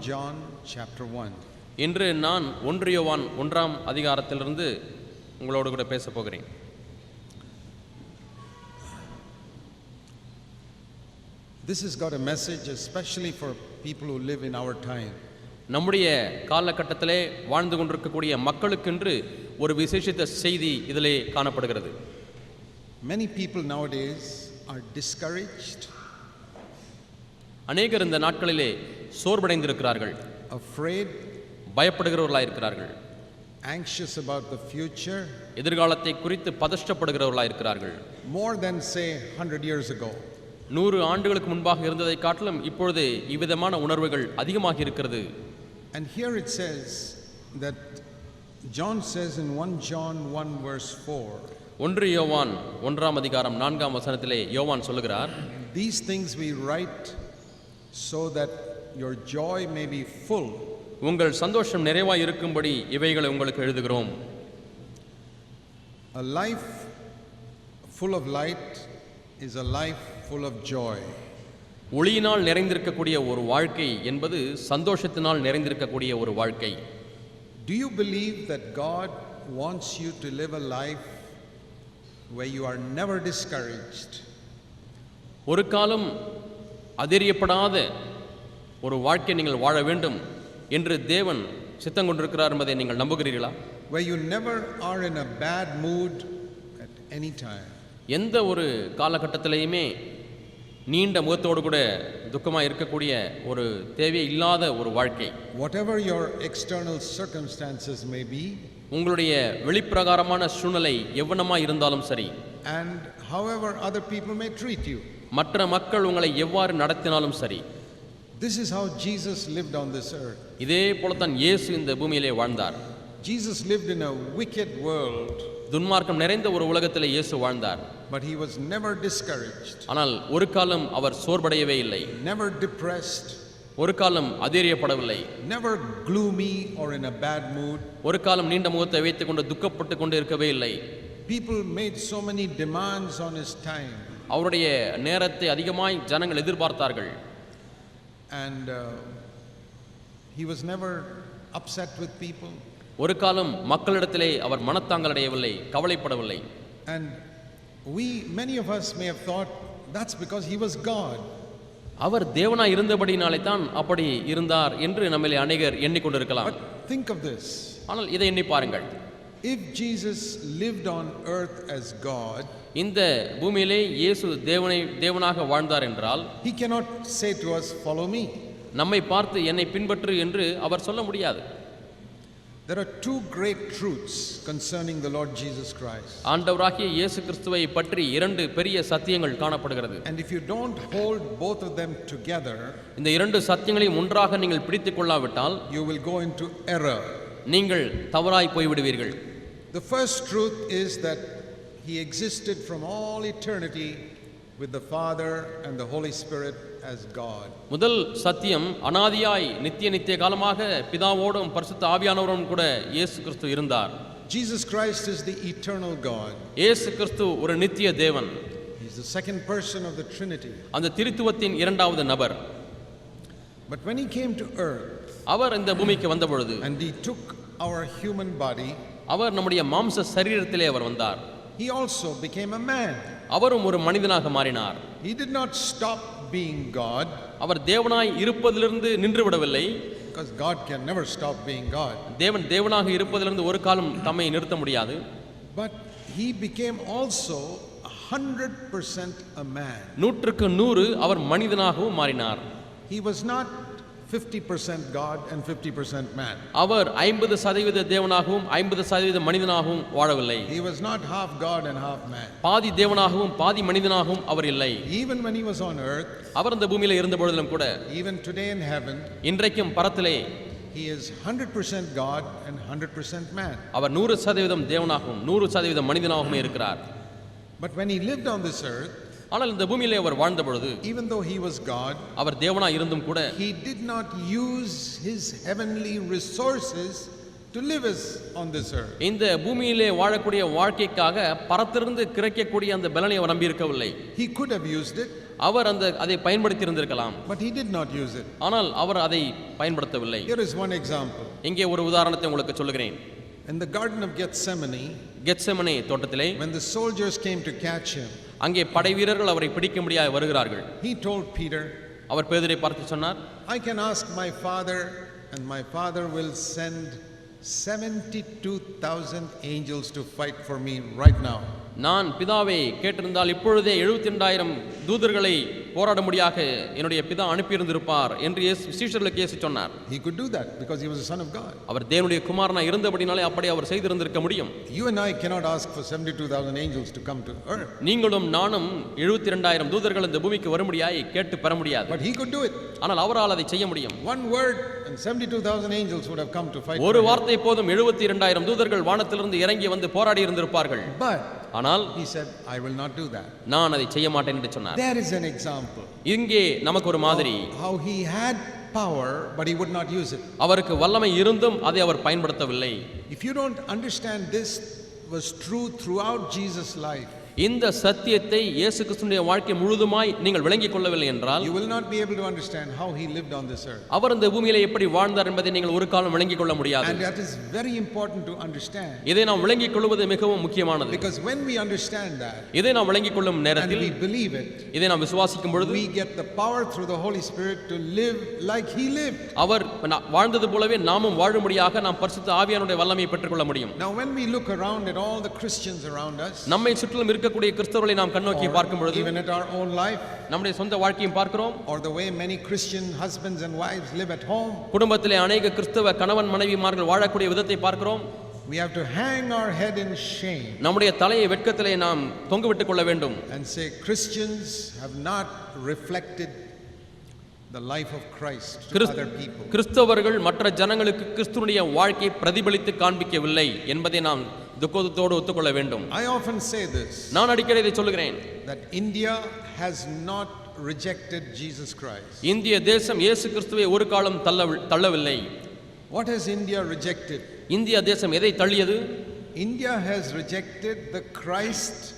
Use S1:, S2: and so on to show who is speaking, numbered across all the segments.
S1: John chapter 1.
S2: இன்று நான் ஒன்று யோவான் ஒன்றாம் அதிகாரத்திலிருந்து உங்களோடு கூட பேச போகிறேன்
S1: This has got a message especially for people who live in our time.
S2: நம்முடைய காலகட்டத்திலே வாழ்ந்து கொண்டிருக்கக்கூடிய மக்களுக்கென்று ஒரு விசேஷித்த செய்தி இதிலே காணப்படுகிறது
S1: Many people nowadays are discouraged,
S2: அநேகர் இந்த நாட்களிலே சோர்வடைந்திருக்கிறார்கள்.
S1: Afraid,
S2: பயப்படுகிறவர்களாக இருக்கிறார்கள்
S1: anxious about the future,
S2: எதிர்காலத்தை குறித்து பதஷ்டப்படுகிறவர்களாக இருக்கிறார்கள்
S1: more than, say, 100 years ago.
S2: நூறு ஆண்டுகளுக்கு முன்பாக இருந்ததை காட்டிலும் இப்பொழுது இவ்விதமான உணர்வுகள் அதிகமாகி இருக்கிறது
S1: And here it says that John says in 1 John 1 verse 4
S2: ஒன்று யோவான் ஒன்றாம் அதிகாரம் நான்காம் வசனத்திலே யோவான் சொல்லுகிறார்.
S1: These things we write so that your joy may be full.
S2: உங்கள் சந்தோஷம் நிறைவாய் இருக்கும்படி இவைகளை உங்களுக்கு எழுதுகிறோம்
S1: A life full of light is a life full of joy.
S2: ஒளியினால் நிறைந்திருக்கக்கூடிய ஒரு வாழ்க்கை என்பது சந்தோஷத்தினால் நிறைந்திருக்கக்கூடிய ஒரு வாழ்க்கை
S1: Do you believe that God wants you to live a life where you are never discouraged,
S2: ஒரு காலம் அதிரியப்படாத ஒரு வாழ்க்கை நீங்கள் வாழ வேண்டும் என்று தேவன் சித்தம் கொண்டிருக்கிறார் என்பதை நீங்கள் நம்புகிறீர்களா
S1: where you never are in a bad mood at any time?
S2: எந்த ஒரு காலகட்டத்திலையுமே நீண்ட முகத்தோடு கூட துக்கமாக இருக்கக்கூடிய ஒரு தேவை இல்லாத ஒரு வாழ்க்கை
S1: Whatever your external circumstances may be,
S2: உங்களுடைய வெளிப்பிரகாரமான சூழ்நிலை எவ்வளமாக இருந்தாலும் சரி
S1: and however other people may treat you.
S2: மற்ற மக்கள் உங்களை எவ்வாறு நடத்தினாலும் சரி
S1: This is how Jesus lived on this earth.
S2: இதே போலத்தான் இயேசு இந்த பூமியிலே வாழ்ந்தார்
S1: Jesus lived in a wicked world,
S2: துன்மார்க்கம் நிறைந்த ஒரு உலகத்திலே இயேசு வாழ்ந்தார்
S1: but he was never discouraged,
S2: ஆனால் ஒரு காலம் அவர் சோர்வடையவே இல்லை
S1: never depressed,
S2: ஒரு காலம் அதீரியப்படவில்லை
S1: never gloomy or in a bad mood.
S2: ஒரு காலம் நீண்ட முகத்தை வைத்துக்கொண்டு துக்கப்பட்டு கொண்டு இருக்கவே இல்லை
S1: People made so many demands on his time,
S2: அவருடைய நேரத்தை அதிகமாய் ஜனங்கள் எதிர்பார்த்தார்கள்.
S1: And uh, he was never upset with people.
S2: ஒரு காலம் மக்களிடத்திலே அவர் மனத்தாங்கல் அடையவில்லை கவலைப்படவில்லை.
S1: And we, many of us may have thought that's because he was God.
S2: அவர் தேவனாய் இருந்தபடினாலே தான் அப்படி இருந்தார் என்று நம்மிலே அநேகர் எண்ணிக்கொண்டிருக்கலாம்.
S1: But think of this.
S2: ஆனால் இதை எண்ணி பாருங்கள்.
S1: If Jesus lived on earth as God,
S2: இந்த பூமியிலே இயேசு தேவனை தேவனாக வாழ்ந்தார் என்றால்
S1: he cannot say to us, Follow me.
S2: நம்மை பார்த்து என்னை பின்பற்று என்று அவர் சொல்ல முடியாது
S1: There are two great truths concerning the Lord Jesus Christ.
S2: ஆண்டவராகிய இயேசு கிறிஸ்துவை பற்றி இரண்டு பெரிய சத்தியங்கள் காணப்படுகிறது
S1: And if you don't hold both of them together,
S2: இந்த இரண்டு சத்தியங்களையும் ஒன்றாக நீங்கள் பிடித்துக் கொள்ளாவிட்டால்
S1: you will go into error.
S2: நீங்கள் தவறாய் போய்விடுவீர்கள்
S1: The first truth is that he existed from all eternity with the Father and the Holy Spirit as God.
S2: முதல் சத்தியம் அனாதியாய் நித்திய நித்திய காலமாக பிதாவோடும் பரிசுத்த ஆவியானவரும் கூட இயேசு கிறிஸ்து இருந்தார்
S1: Jesus Christ is the eternal God.
S2: இயேசு கிறிஸ்து ஒரு நித்திய தேவன்
S1: He's the second person of the Trinity.
S2: அந்த திருத்துவத்தின் இரண்டாவது நபர்
S1: But when he came to earth
S2: அவர் இந்த பூமிக்கு வந்த பொழுது
S1: and he took our human body,
S2: அவர் நம்முடைய மாம்ச சரீரத்திலே அவர் வந்தார்
S1: he also became a man.
S2: அவரும் ஒரு மனிதனாக மாறினார்
S1: He did not stop being God
S2: அவர் தேவனாய் இருப்பதிலிருந்து நின்று விடவில்லை
S1: because God can never stop being God.
S2: தேவன் தேவனாக இருப்பதிலிருந்து ஒரு காலம் தம்மை நிறுத்த முடியாது
S1: But he became also a hundred percent a man.
S2: நூற்றுக்கு நூறு அவர் மனிதனாகவும் மாறினார்
S1: He was not 50% God and 50% man.
S2: அவர் ஐம்பது சதவீத தேவனாகவும் ஐம்பது சதவீத மனிதனாகவும் வாழவில்லை
S1: He was not half God and half man.
S2: பாதி தேவனாகவும் பாதி மனிதனாகவும் அவர் இல்லை
S1: Even when he was on earth,
S2: அவர் இந்த பூமியில இருந்த பொழுதிலும் கூட
S1: even today in heaven,
S2: இன்றைக்கும் பரத்திலே
S1: he is 100% God and 100% man.
S2: அவர் நூறு சதவீதம் தேவனாகவும் நூறு சதவீதம் மனிதனாகவும் இருக்கிறார்
S1: But when he lived on this earth,
S2: ஆனால் இந்த பூமியிலே அவர் வாழ்ந்த பொழுது
S1: even though he was God,
S2: அவர் தேவனாய் இருந்தும் கூட
S1: he did not use his heavenly resources to live as on this earth.
S2: இந்த பூமியிலே வாழக்கூடிய வாழ்க்கைக்காக பரத்திலிருந்து கிடைக்கக்கூடிய அந்த பலனை அவர் நம்பியிருக்கவில்லை
S1: He could have used it,
S2: அவர் அந்த அதை பயன்படுத்தி இருந்திருக்கலாம்
S1: but he did not use it.
S2: ஆனால் அவர் அதை பயன்படுத்தவில்லை
S1: Here is one example.
S2: இங்கே ஒரு உதாரணத்தை உங்களுக்கு சொல்லுகிறேன்
S1: In the Garden of Gethsemane,
S2: Gethsemane தோட்டத்திலே
S1: when the soldiers came to catch him,
S2: அங்கே படை வீரர்கள் அவரை பிடிக்க முடியாது வருகிறார்கள்
S1: he told Peter,
S2: அவர் பேதரை பார்த்து சொன்னார்
S1: I can ask my father, and my father will send 72,000 angels to fight for me right now.
S2: நான் பிதாவை கேட்டிருந்தால் இப்பொழுதே எழுபத்தி ரெண்டாயிரம் தூதர்களை போராடும்படியாக என்னுடைய பிதா அனுப்பியிருந்திருப்பார் என்று இயேசு சீஷர்களுக்கு இயேசு சொன்னார்
S1: He could do that because he was a son of God.
S2: அவர் தேவனுடைய குமாரனா இருந்தபடினாலே அப்படி அவர் செய்திருந்திருக்க முடியும்
S1: You and I cannot ask for 72,000 angels to come to earth,
S2: நீங்களும் நானும் எழுபத்தி ரெண்டாயிரம் தூதர்கள் இந்த பூமிக்கு வரும்படியாய் கேட்டு பெற முடியாது
S1: but he could do it.
S2: ஆனால் அவரால் அதை செய்ய முடியும்
S1: One word, and 72,000 angels would have come to fight.
S2: ஒரு. வார்த்தை போதும் எழுபத்தி இரண்டாயிரம் தூதர்கள் வானத்திலிருந்து இறங்கி வந்து போராடி இருந்திருப்பார்கள்
S1: But
S2: ஆனால்
S1: he said, I will not do that.
S2: நான் அதை செய்ய மாட்டேன் என்று சொன்னார்
S1: There is an example
S2: இங்கே நமக்கு ஒரு மாதிரி
S1: how he had power, but he would not use it.
S2: அவருக்கு வல்லமை இருந்தும் அதை அவர் பயன்படுத்தவில்லை
S1: If you don't understand this was true throughout Jesus' life,
S2: இந்த சத்தியத்தை இயேசு கிறிஸ்துடைய வாழ்க்கை முழுதுமாய் நீங்கள் விளங்கிக் கொள்ளவில்லை என்றால்
S1: you will not be able to understand how he lived on this earth.
S2: அவர் இந்த பூமியிலே எப்படி வாழ்ந்தார் என்பதை நீங்கள் ஒரு காலம் விளங்கிக் கொள்ள முடியாது
S1: And that is very important to understand.
S2: இதை நாம் விளங்கிக் கொள்வது மிகவும் முக்கியமானது
S1: Because when we understand that
S2: இதை நாம் விளங்கிக் கொள்ளும் நேரத்தில்
S1: we believe it,
S2: இதை நாம் விசுவாசிக்கும் பொழுது
S1: we get the power through the Holy Spirit to live like he lived.
S2: அவர் வாழ்ந்தது போலவே நாமும் வாழும்படியாக நாம் பரிசுத்த ஆவியானுடைய வல்லமையை பெற்றுக்கொள்ள முடியும்
S1: Now, when we look around at all the Christians around us,
S2: நம்மை சுற்றிலும் இருக்கக்கூடிய கிறிஸ்தவர்களை நாம் கண்ணோக்கி பார்க்கும் பொழுது
S1: even at our own life,
S2: நம்முடைய சொந்த வாழ்க்கையும் பார்க்கிறோம்.
S1: or the way many Christian husbands and wives live at home,
S2: குடும்பத்திலே அநேக கிறிஸ்தவ கணவன் மனைவிமார்கள் வாழக்கூடிய விதத்தை பார்க்கிறோம்.
S1: we have to hang our head in shame
S2: நம்முடைய தலையை வெட்கத்திலே நாம் தொங்குவிட்டுக் கொள்ள வேண்டும்.
S1: and say, Christians have not reflected
S2: கிறிஸ்தவர்கள் மற்ற ஜனங்களுக்கு கிறிஸ்துவனுடைய வாழ்க்கையை பிரதிபலித்து காண்பிக்கவில்லை என்பதை நாம் துக்கத்தோடு ஒத்துக்கொள்ள வேண்டும்.
S1: I often say this
S2: நான் அடிக்கடி இதை சொல்லுகிறேன்.
S1: that India has not rejected Jesus Christ.
S2: இந்திய தேசம் இயேசு கிறிஸ்துவை ஒரு காலம் தள்ள தள்ளவில்லை.
S1: What has India rejected?
S2: இந்திய தேசம் எதை தள்ளியது?
S1: India has rejected the Christ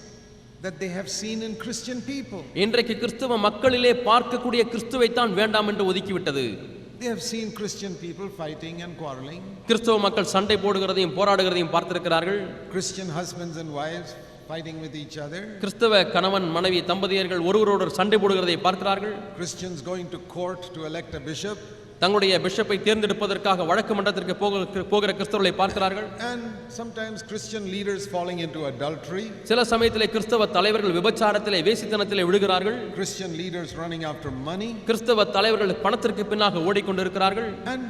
S1: that they have seen in Christian people.
S2: இன்றைக்கு கிறிஸ்துவ மக்களிலே பார்க்கக்கூடிய கிறிஸ்துவைத்தான் வேண்டாம் என்று ஒதுக்கிவிட்டது
S1: They have seen Christian people fighting and quarreling,
S2: கிறிஸ்தவ மக்கள் சண்டை போடுகிறதையும் போராடுகிறதையும் பார்த்திருக்கிறார்கள்
S1: Christian husbands and wives fighting with each other,
S2: கிறிஸ்தவ கணவன் மனைவி தம்பதியர்கள் ஒருவரோடு சண்டை போடுகிறதை பார்க்கிறார்கள்
S1: Christians going to court to elect a bishop,
S2: தங்களுடைய பிஷப்பை தேர்ந்தெடுப்பதற்காக வழக்கு மன்றத்திற்கு போக போகிற கிறிஸ்தவர்களை பார்க்கிறார்கள்.
S1: And sometimes Christian leaders falling into adultery,
S2: சில சமயத்திலே கிறிஸ்தவ தலைவர்கள் விபச்சாரத்திலே வேசித்தனத்திலே விழுகிறார்கள்.
S1: Christian leaders running after money,
S2: கிறிஸ்தவ தலைவர்கள் பணத்திற்கு பின்னாக ஓடிக்கொண்டிருக்கிறார்கள்.
S1: And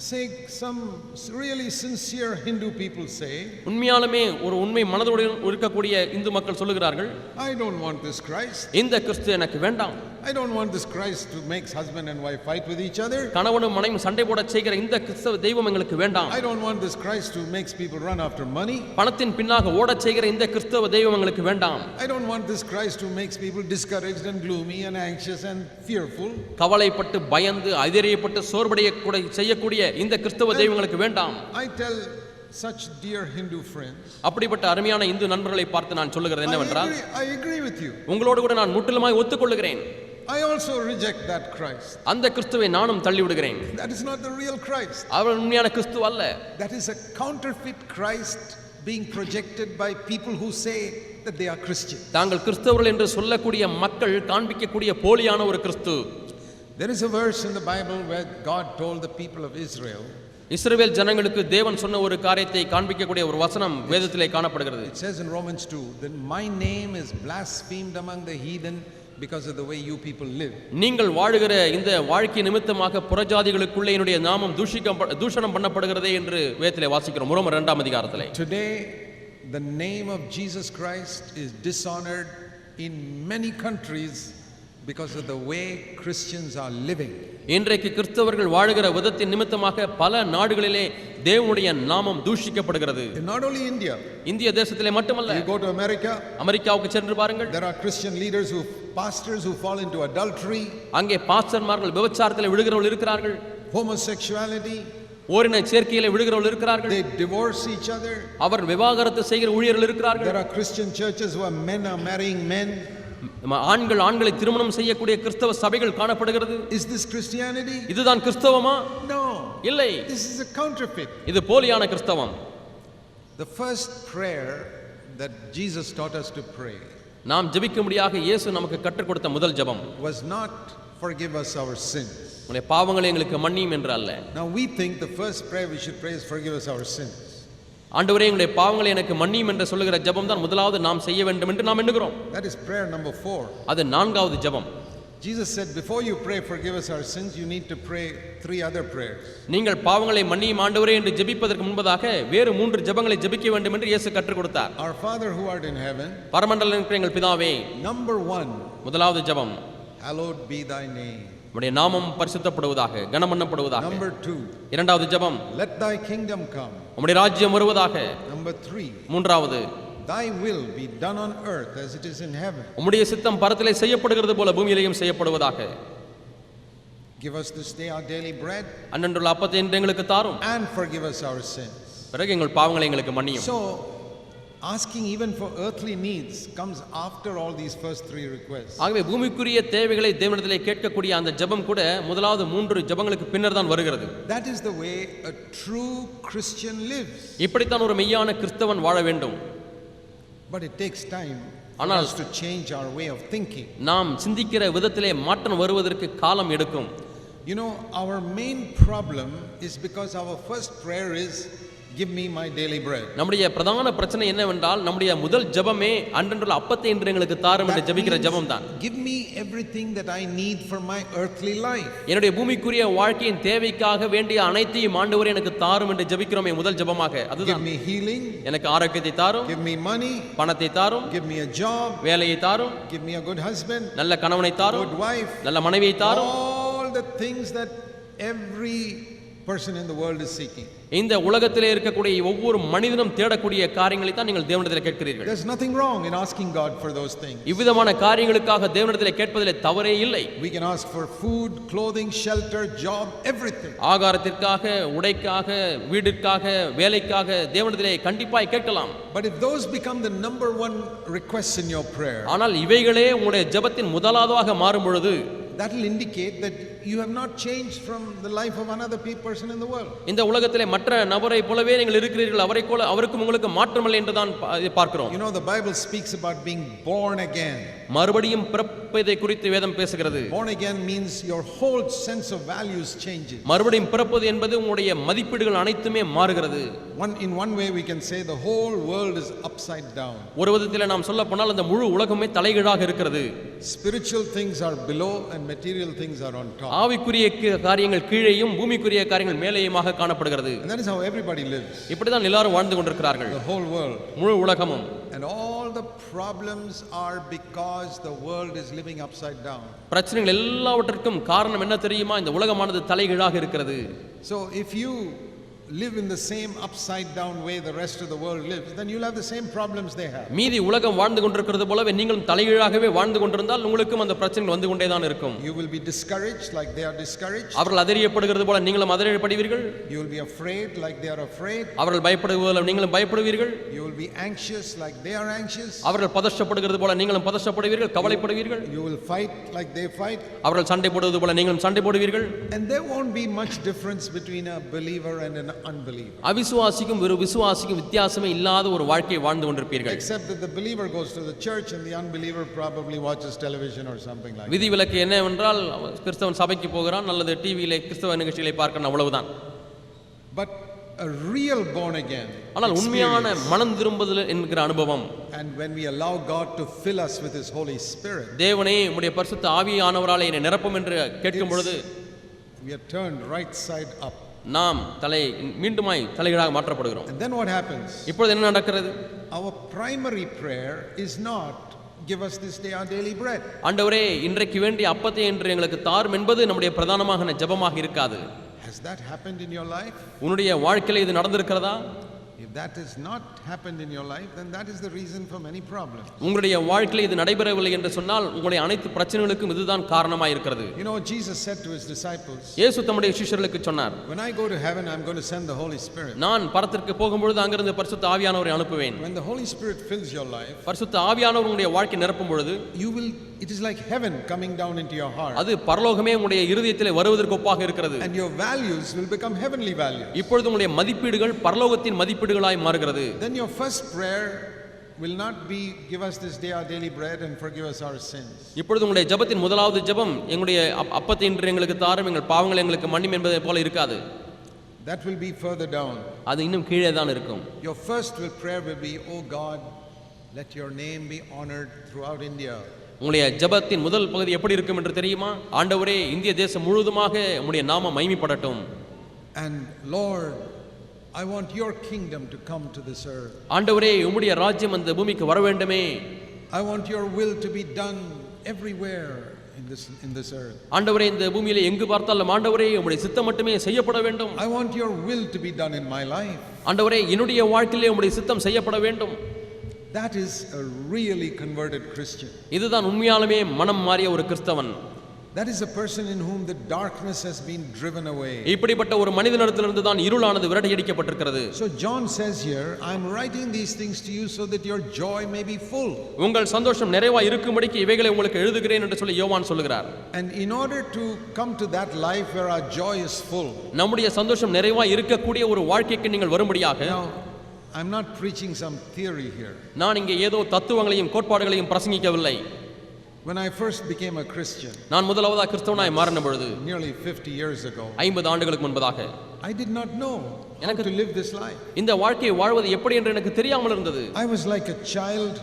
S1: say some really sincere Hindu people say,
S2: உண்மையாலுமே ஒரு உண்மை மனதோடு இருக்கக்கூடிய இந்து மக்கள் சொல்லுகிறார்கள்
S1: I don't want this Christ.
S2: இந்த கிறிஸ்து எனக்கு வேண்டாம்
S1: I don't want this Christ who makes husband and wife fight with each other.
S2: கணவனும் மனைவியும் சண்டை போட செய்கிற இந்த கிறிஸ்தவ தெய்வம் எங்களுக்கு வேண்டாம்
S1: I don't want this Christ who makes people run after money.
S2: பணத்தின் பின்னாக ஓடச் செய்கிற இந்த கிறிஸ்தவ தெய்வம் எங்களுக்கு வேண்டாம்
S1: I don't want this Christ who makes people discouraged and gloomy and anxious and fearful.
S2: கவலைப்பட்டு பயந்து அதிரியப்பட்டு சோர்வடைய கூட செய்யக்கூடிய இந்த கிறிஸ்தவ தெய்வங்களுக்கு வேண்டாம்
S1: I tell such dear Hindu friends,
S2: அப்படிப்பட்ட அருமையான இந்து நண்பர்களை பார்த்து நான் சொல்லுகிறது என்னவென்றால்
S1: I agree with you.
S2: உங்களோடு கூட நான் முற்றிலுமாய் ஒத்துக்கொள்ளுகிறேன்
S1: I also reject that Christ.
S2: அந்த கிறிஸ்துவை நானும் தள்ளிவிடுகிறேன்
S1: That is not the real Christ.
S2: அவர் உண்மையான கிறிஸ்து அல்ல
S1: That is a counterfeit Christ being projected by people who say that they are Christian.
S2: தாங்கள் கிறிஸ்தவர்கள் என்று சொல்லக்கூடிய மக்கள் காண்பிக்கக்கூடிய போலியான ஒரு கிறிஸ்து
S1: There is a verse in the Bible where God told the people of Israel,
S2: இஸ்ரவேல் ஜனங்களுக்கு தேவன் சொன்ன ஒரு காரியத்தை காண்பிக்கக்கூடிய ஒரு வசனம் வேதத்திலே காணப்படுகிறது
S1: it says in Romans 2, that my name is blasphemed among the heathen because of the way you people live.
S2: நீங்கள் வாழுகிற இந்த வாழ்க்கை நிமித்தமாக புறஜாதிகளுக்குள்ளே என்னுடைய நாமம் தூஷிக்க தூஷணம் பண்ணப்படுகிறதே என்று வேதத்திலே வாசிக்கிறோம் ரோமர் இரண்டாம் அதிகாரத்திலே
S1: Today, the name of Jesus Christ is dishonored in many countries because of the way Christians are living.
S2: இன்றைக்கு கிறிஸ்தவர்கள் வாழுகிற விதத்தின் நிமித்தமாக பல நாடுகளிலே தேவனுடைய நாமம் தூஷிக்கப்படுகிறது
S1: not only India,
S2: இந்திய தேசத்திலே மட்டுமல்ல
S1: you go to America,
S2: அமெரிக்காவுக்கு சென்று பாருங்கள்
S1: there are Christian leaders who, pastors who fall into adultery,
S2: அங்கே பாஸ்டர்மார்கள் விபச்சாரத்தில் விழுகிறவர்கள் இருக்கிறார்கள்
S1: homosexuality,
S2: ஓரின சேர்க்கையில விழுகிறவர்கள் இருக்கிறார்கள்
S1: They divorce each other.
S2: அவர் விவாகரத்து செய்கிற ஊழியர்கள் இருக்கிறார்கள்
S1: There are Christian churches where men are marrying men.
S2: ஆண்கள் ஆண்களை திருமணம் செய்யக்கூடிய கிறிஸ்தவ சபைகள் காணப்படுகிறது
S1: Is this Christianity?
S2: இதுதான் கிறிஸ்தவமா
S1: No.
S2: இல்லை
S1: This is a counterfeit.
S2: இது போலியான கிறிஸ்தவம்
S1: The first prayer that Jesus taught us to pray
S2: நாம் ஜெபிக்கும்படியாக இயேசு நமக்கு கற்றுக் கொடுத்த முதல் ஜெபம்
S1: was not forgive us our sins.
S2: உங்களுடைய பாவங்களை எங்களுக்கு மன்னியும் என்று அல்ல
S1: Now we think the first prayer we should pray is forgive us our sins.
S2: ஆண்டவரே எங்களுடைய பாவங்களை எனக்கு மன்னியும் என்று சொல்லுகிற ஜெபம் தான் முதலாவது நாம் செய்ய வேண்டும் என்று நாம் எண்ணுகிறோம்
S1: That is prayer number four.
S2: அது நான்காவது ஜெபம்
S1: Jesus said, before you pray, forgive us our sins, you need to pray three other prayers.
S2: நீங்கள் பாவங்களை மன்னியும் ஆண்டவரே என்று ஜெபிப்பதற்கு முன்பதாக வேறு மூன்று ஜெபங்களை ஜெபிக்க வேண்டும் என்று இயேசு கற்றுக் கொடுத்தார்
S1: Our Father who art in heaven,
S2: பரமண்டலம் இருக்கிற எங்கள் பிதாவே
S1: number one,
S2: முதலாவது ஜெபம்
S1: hallowed be thy name.
S2: உடைய நாமம் பரிசுத்தப்படுவதாக கனமன்னப்படுவதாக
S1: Number two,
S2: இரண்டாவது ஜெபம்.
S1: Let thy kingdom come.
S2: உம்முடைய ராஜ்யம் வருவதாக.
S1: Number three,
S2: மூன்றாவது.
S1: Thy will be done on earth as it is in heaven.
S2: உம்முடைய சித்தம் பரத்திலே செய்யப்படுகிறது போல பூமியிலேயும் செய்யப்படுவதாக.
S1: Give us this day our daily bread
S2: அன்றன்றுள்ள அப்பத்தை எங்களுக்கு தாரும்.
S1: and forgive us our sins.
S2: பிறகு எங்கள் பாவங்களை எங்களுக்கு மன்னியும்.
S1: So, asking even for earthly needs comes after all these first three requests.
S2: ஆகவே பூமிக்குரிய தேவைகளை தேவனிடத்திலே கேட்கக்கூடிய அந்த ஜெபம் கூட முதலாவது மூன்று ஜெபங்களுக்கு பின்னர் தான் வருகிறது
S1: That is the way a true Christian lives.
S2: இப்படித்தான் ஒரு மெய்யான கிறிஸ்தவன் வாழ வேண்டும்
S1: But it takes time for
S2: ஆனால்-
S1: to change our way of thinking.
S2: நாம் சிந்திக்கிற விதத்திலே மாற்றம் வருவதற்கு காலம் எடுக்கும்
S1: You know, our main problem is because our first prayer is, Give me my daily bread.
S2: நம்முடைய பிரதான பிரச்சனை என்னவென்றால் நம்முடைய முதல் ஜெபமே அன்றன்றுள்ள அப்பத்தை என்று எங்களுக்கு தாரும் என்று ஜெபிக்கிற ஜெபம் தான்
S1: Give me everything that I need for my earthly life.
S2: என்னுடைய பூமிக்குரிய வாழ்க்கையின் தேவைக்காக வேண்டிய அனைத்தையும் ஆண்டவர் எனக்கு தாரும் என்று ஜெபிக்கிறோமே முதல் ஜெபமாக. அதுதான்.
S1: me healing,
S2: எனக்கு ஆரோக்கியத்தை தாரும்.
S1: Give me money,
S2: பணத்தை தாரும்.
S1: Give me a job,
S2: வேலையை தாரும்.
S1: Give me a good husband,
S2: நல்ல கணவனை தாரும்.
S1: good wife.
S2: நல்ல மனைவியை தாரும்.
S1: All the things that every person in the world is seeking.
S2: இந்த உலகத்திலே இருக்கக்கூடிய ஒவ்வொரு மனிதனும் தேடக்கூடிய காரியங்களை தான் நீங்கள் தேவனிடத்தில் கேட்கிறீர்கள்
S1: There's nothing wrong in asking God for those things.
S2: இவ்விதமான காரியங்களுக்காக தேவனிடத்தில் கேட்பதிலே தவறே இல்லை
S1: We can ask for food, clothing, shelter, job, everything.
S2: ஆகாரத்திற்காக உடைக்காக வீடிற்காக வேலைக்காக தேவனிடத்திலே கண்டிப்பாய் கேட்கலாம்
S1: But if those become the number one requests in your prayer,
S2: ஆனால் இவைகளே உங்களுடைய ஜெபத்தின் முதலாவதாக மாறும் பொழுது
S1: that will indicate that you have not changed from the life of another pe- person in the world.
S2: இந்த உலகத்திலே மற்ற நபரை போலவே நீங்கள் இருக்கிறீர்கள் அவரை போல அவருக்கும் உங்களுக்கு மாற்றமில்லை என்று தான் பா- இதை பார்க்கிறோம்
S1: You know, the Bible speaks about being born again.
S2: மறுபடியும் பிறப்பதை குறித்து வேதம் பேசுகிறது
S1: Born again means your whole sense of values changes.
S2: மறுபடியும் பிறப்பது என்பது உங்களுடைய மதிப்பீடுகள் அனைத்துமே மாறுகிறது
S1: One, in one way, we can say the whole world is upside down.
S2: ஒரு விதத்தில் நாம் சொல்ல போனால் அந்த முழு உலகமே தலைகீழாக இருக்கிறது
S1: Spiritual things are below and material things are on top.
S2: ஆவிக்குரிய காரியங்கள் கீழேயும் பூமிக்குரிய காரியங்கள் மேலேயுமாக காணப்படுகிறது.
S1: That is how everybody lives,
S2: இப்படிதான் எல்லாரும் வாழ்ந்து கொண்டிருக்கிறார்கள்.
S1: The whole world.
S2: முழு உலகமும்.
S1: And all the problems are because the world is living upside down.
S2: பிரச்சனைகள் எல்லாவற்றிற்கும் காரணம் என்ன தெரியுமா? இந்த உலகமானது தலைகீழாக இருக்கிறது.
S1: So if you live in the same upside down way the rest of the world lives, then you'll have the same problems they have.
S2: மீதி உலகம் வாழ்ந்து கொண்டிருக்கிறது போலவே நீங்களும் தலைகீழாகவே வாழ்ந்து கொண்டிருந்தால் உங்களுக்கும் அந்த பிரச்சனைகள் வந்து கொண்டே தான் இருக்கும்
S1: You will be discouraged like they are discouraged.
S2: அவர்கள் அதிரியப்படுகிறது போல நீங்களும் அதிரியப்படுவீர்கள்
S1: You will be afraid like they are afraid.
S2: அவர்கள் பயப்படுவது போல நீங்களும் பயப்படுவீர்கள்
S1: You will be anxious like they are anxious.
S2: அவர்கள் பதஷ்டப்படுகிறது போல நீங்களும் பதஷ்டப்படுவீர்கள் கவலைப்படுவீர்கள்
S1: You will fight like they fight.
S2: அவர்கள் சண்டை போடுவது போல நீங்களும் சண்டை போடுவீர்கள்
S1: And there won't be much difference between a believer and an unbeliever.
S2: அவிசுவாசிக்கும் ஒரு விசுவாசிக்கும் வித்தியாசமே இல்லாத ஒரு வாழ்க்கையை வாழ்ந்து கொண்டிருப்பீர்கள்
S1: Except that the believer goes to the church and the unbeliever probably watches television or something like that.
S2: விதிவிலக்கு என்னவென்றால் கிறிஸ்தவன் சபைக்கு போகிறான் அல்லது டிவியிலே கிறிஸ்தவ நிகழ்ச்சிகளை பார்க்கணும் அவ்வளவுதான்
S1: But a real born again
S2: ஆனால் உண்மையான மனம் திரும்புதல் என்கிற அனுபவம்
S1: and when we allow God to fill us with His Holy Spirit,
S2: தேவனே உம்முடைய பரிசுத்த ஆவியானவராலே என்னை நிரப்பும் என்று கேட்கும் பொழுது
S1: we are turned right side up.
S2: நாம் தலை மீண்டுமாய் தலைகீழாக மாற்றப்படுகிறோம்
S1: And then what happens?
S2: இப்பொழுது என்ன நடக்கிறது
S1: Our primary prayer is not, Give us this day our daily bread.
S2: ஆண்டவரே இன்றைக்கு வேண்டிய அப்பத்தை என்று எங்களுக்கு தாரும் என்பது நம்முடைய பிரதானமான ஜெபமாக இருக்காது
S1: Has that happened in your life?
S2: உன்னுடைய வாழ்க்கையில் இது நடந்திருக்கிறதா
S1: If that has not happened in your life, then that is the reason for many problems.
S2: உங்களுடைய வாழ்க்கையில் இது நடைபெறவில்லை என்று சொன்னால் உங்களுடைய அனைத்து பிரச்சனைகளுக்கும் இதுதான் காரணமாக இருக்கிறது
S1: You know, Jesus said to his disciples,
S2: இயேசு தம்முடைய சிஷ்யர்களுக்கு சொன்னார்
S1: When I go to heaven, I'm going to send the Holy Spirit.
S2: நான் பரத்திற்கு போகும்பொழுது அங்கிருந்து பரிசுத்த ஆவியானவரை அனுப்புவேன்
S1: When the Holy Spirit fills your life,
S2: பரிசுத்த ஆவியானவர் உங்களுடைய வாழ்க்கை நிரப்பும் பொழுது
S1: you will, it is like heaven coming down into your heart.
S2: அது பரலோகமே உங்களுடைய இருதயத்தில் வருவதற்கு ஒப்பாக இருக்கிறது
S1: And your values will become heavenly values.
S2: இப்பொழுது உங்களுடைய மதிப்பீடுகள் பரலோகத்தின் மதிப்பீடுகளாய் மாறுகிறது
S1: Then your first prayer will not be, Give us this day our daily bread and forgive us our sins.
S2: இப்பொழுது உங்களுடைய ஜெபத்தின் முதலாவது ஜெபம் எங்களுடைய அப்- அப்பத்தை இன்று எங்களுக்கு தாரும் எங்கள் பாவங்கள் எங்களுக்கு மன்னியும் என்பதை போல இருக்காது
S1: That will be further down.
S2: அது இன்னும் கீழே தான் இருக்கும்
S1: Your first will, prayer will be, Oh God, let your name be honored throughout India.
S2: உங்களுடைய ஜெபத்தின் முதல் பகுதி எப்படி இருக்கும் என்று தெரியுமா ஆண்டவரே இந்திய தேசம் முழுவதுமாக உங்களுடைய நாமம் மைமைப்படட்டும்
S1: And Lord, I want your kingdom to come to this earth.
S2: ஆண்டவரே உம்முடைய ராஜ்யம் அந்த பூமிக்கு வர வேண்டுமே
S1: I want your will to be done everywhere in this, in this earth.
S2: ஆண்டவரே இந்த பூமியிலே எங்கு பார்த்தாலும் ஆண்டவரே உம்முடைய சித்தம் மட்டுமே செய்யப்பட வேண்டும்
S1: I want your will to be done in my life.
S2: ஆண்டவரே என்னுடைய வாழ்க்கையிலே உம்முடைய சித்தம் செய்யப்பட வேண்டும்
S1: That is a really converted Christian.
S2: இதுதான் உண்மையாலுமே மனம் மாறிய ஒரு கிறிஸ்தவன்
S1: That is a person in whom the darkness has been driven away.
S2: இப்படிப்பட்ட ஒரு மனிதனிடத்திலிருந்து தான் இருளானது விரட்டியடிக்கப்பட்டிருக்கிறது
S1: So John says here, I'm writing these things to you so that your joy may be full.
S2: உங்கள் சந்தோஷம் நிறைவா இருக்கும்படிக்கு இவைகளை உங்களுக்கு எழுதுகிறேன் என்று சொல்லி யோவான் சொல்லுகிறார்
S1: And in order to come to that life where our joy is full,
S2: நம்முடைய சந்தோஷம் நிறைவா இருக்கக்கூடிய ஒரு வாழ்க்கைக்கு நீங்கள் வரும்படியாக
S1: now I'm not preaching some theory here.
S2: நான் இங்கே ஏதோ தத்துவங்களையும் கோட்பாடுகளையும் பிரசங்கிக்கவில்லை
S1: When I first became a Christian,
S2: நான் முதலாவதா கிறிஸ்தவனாய் மாறின பொழுது
S1: nearly 50 years ago,
S2: ஐம்பது ஆண்டுகளுக்கு முன்பதாக
S1: I did not know how
S2: எனக்கு-
S1: to live this life.
S2: இந்த வாழ்க்கையை வாழ்வது எப்படி என்று எனக்கு தெரியாமல் இருந்தது
S1: I was like a child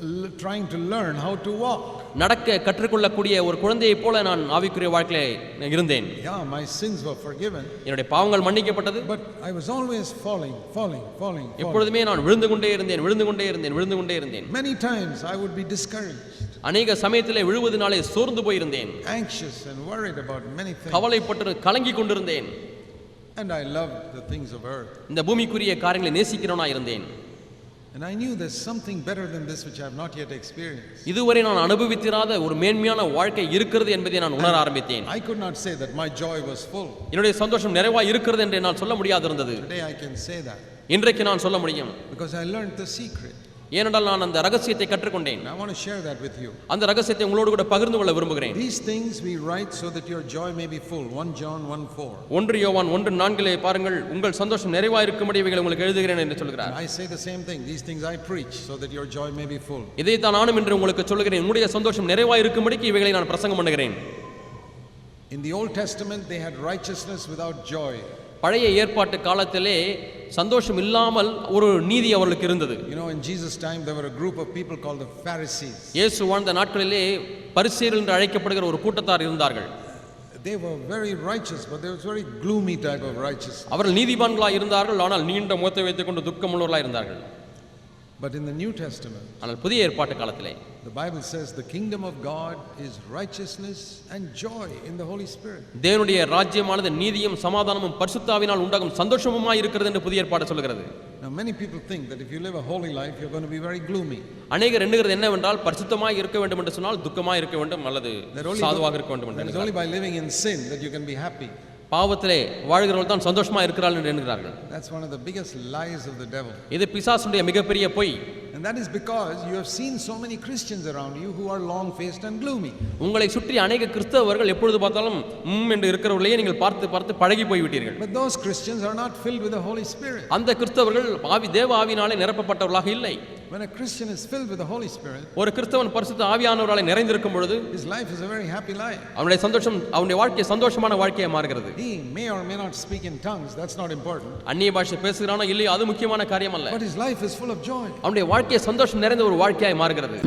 S1: l- trying to learn how to walk.
S2: நடக்க கற்றுக்கொள்ளக்கூடிய ஒரு குழந்தையைப் போல நான் ஆவிக்குரிய வாழ்க்கையில இருந்தேன்
S1: Yeah, my sins were forgiven,
S2: என்னுடைய பாவங்கள் மன்னிக்கப்பட்டது
S1: but I was always falling, falling, falling. falling.
S2: எப்பொழுதுமே நான் விழுந்து கொண்டே இருந்தேன் விழுந்து கொண்டே இருந்தேன் விழுந்து கொண்டே இருந்தேன்
S1: Many times I would be discouraged,
S2: அநேக சமயத்திலே விழுவதனாலே சோர்ந்து போயிருந்தேன்
S1: anxious, and worried about many things.
S2: கவலைப்பட்டு கலங்கி கொண்டிருந்தேன்
S1: And I loved the things of earth.
S2: இந்த பூமிக்குரிய காரியங்களை நேசிக்கிறவனா இருந்தேன்
S1: And I knew there's something better than this which I have not yet experienced.
S2: இதுவரை நான் அனுபவித்திராத ஒரு மேன்மையான வாழ்க்கை இருக்கிறது என்பதை நான் உணர ஆரம்பித்தேன்
S1: I could not say that my joy was full.
S2: என்னுடைய சந்தோஷம் நிறைவா இருக்கிறது என்று என்னால் சொல்ல முடியாதிருந்தது
S1: Today I can say that
S2: இன்றைக்கு நான் சொல்ல முடியும்
S1: because I learned the secret.
S2: ஏனென்றால் நான் அந்த ரகசியத்தை கற்றுக்கொண்டேன்
S1: I want to share that with you.
S2: அந்த ரகசியத்தை உங்களோடு கூட பகிர்ந்து கொள்ள விரும்புகிறேன்
S1: These things we write so that your joy may be full. 1 John 1 4.
S2: ஒன்று யோவான் ஒன்று நான்கிலே பாருங்கள் உங்கள் சந்தோஷம் நிறைவா இருக்கும்படி இவைகளை உங்களுக்கு எழுதுகிறேன் என்று சொல்கிறார்
S1: I say the same thing. These things I preach so that your joy may be full.
S2: இதைத்தான் நானும் என்று உங்களுக்கு சொல்லுகிறேன் உங்களுடைய சந்தோஷம் நிறைவா இருக்கும்படிக்கு இவைகளை நான் பிரசங்கம் பண்ணுகிறேன்
S1: In the Old Testament, they had righteousness without joy.
S2: பழைய ஏற்பாட்டு காலத்திலே சந்தோஷம் இல்லாமல் ஒரு நீதி அவர்களுக்கு இருந்தது
S1: You know, in Jesus' time, there were a group of people called the Pharisees.
S2: இயேசு வாழ்ந்த நாட்களிலே பரிசேயர்கள் என்று அழைக்கப்படுகிற ஒரு கூட்டத்தார் இருந்தார்கள்
S1: They were very righteous, but they was very gloomy type of righteousness.
S2: அவர்கள் நீதிமான்களாய் இருந்தார்கள் ஆனால் நீண்ட முகத்தை வைத்துக்கொண்டு துக்கமுள்ளவர்களாய் இருந்தார்கள்
S1: But in the New Testament,
S2: ஆனால் புதிய ஏற்பாட்டு காலத்திலே
S1: the Bible says the kingdom of God is righteousness and joy in the Holy Spirit.
S2: தேவனுடைய ராஜ்யமானது நீதியும் சமாதானமும் பரிசுத்தாவினால் உண்டாகும் சந்தோஷமுமாய் இருக்கிறது என்று புதிய ஏற்பாடு சொல்கிறது
S1: Now, many people think that if you live a holy life, you're going to be very gloomy.
S2: அநேகர் எண்ணுகிறது என்னவென்றால் பரிசுத்தமாய் இருக்க வேண்டும் என்று சொன்னால் துக்கமாய் இருக்க வேண்டும் அல்லது
S1: That only,
S2: சாதுவாக இருக்க வேண்டும்
S1: that
S2: என்று
S1: is only by living in sin that you can be happy.
S2: பாவத்திலே வாழ்கிறவர்கள் தான் சந்தோஷமா இருக்கிறார்கள் என்று எண்ணுகிறார்கள்
S1: That's one of the biggest lies of the devil.
S2: இது பிசாசுடைய மிகப்பெரிய பொய்
S1: And that is because you have seen so many Christians around you who are long faced and gloomy.
S2: உங்களை சுற்றி அநேக கிறிஸ்தவர்கள் எப்பொழுது பார்த்தாலும் ம் என்று இருக்கிறவர்களையே நீங்கள் பார்த்து பார்த்து பழகி போய்விட்டீர்கள்
S1: But those Christians are not filled with the Holy Spirit.
S2: அந்த கிறிஸ்தவர்கள் ஆவி தேவ ஆவினாலே நிரப்பப்பட்டவர்களாக இல்லை
S1: When a Christian is filled with the Holy Spirit,
S2: ஒரு கிறிஸ்தவன் பரிசுத்த ஆவியானவராலே நிறைந்திருக்கும் பொழுது
S1: his life is a very happy life.
S2: அவனுடைய சந்தோஷம் அவனுடைய வாழ்க்கை சந்தோஷமான வாழ்க்கையா மாறுகிறது
S1: He may or may not speak in tongues, that's not important.
S2: அந்நிய பாஷை பேசுகிறானோ இல்லையோ அது முக்கியமான காரியம் அல்ல
S1: But his life is full of joy.
S2: அவனுடைய வாழ்க்கை சந்தோஷம் நிறைந்த ஒரு வாழ்க்கையாய் மாறுகிறது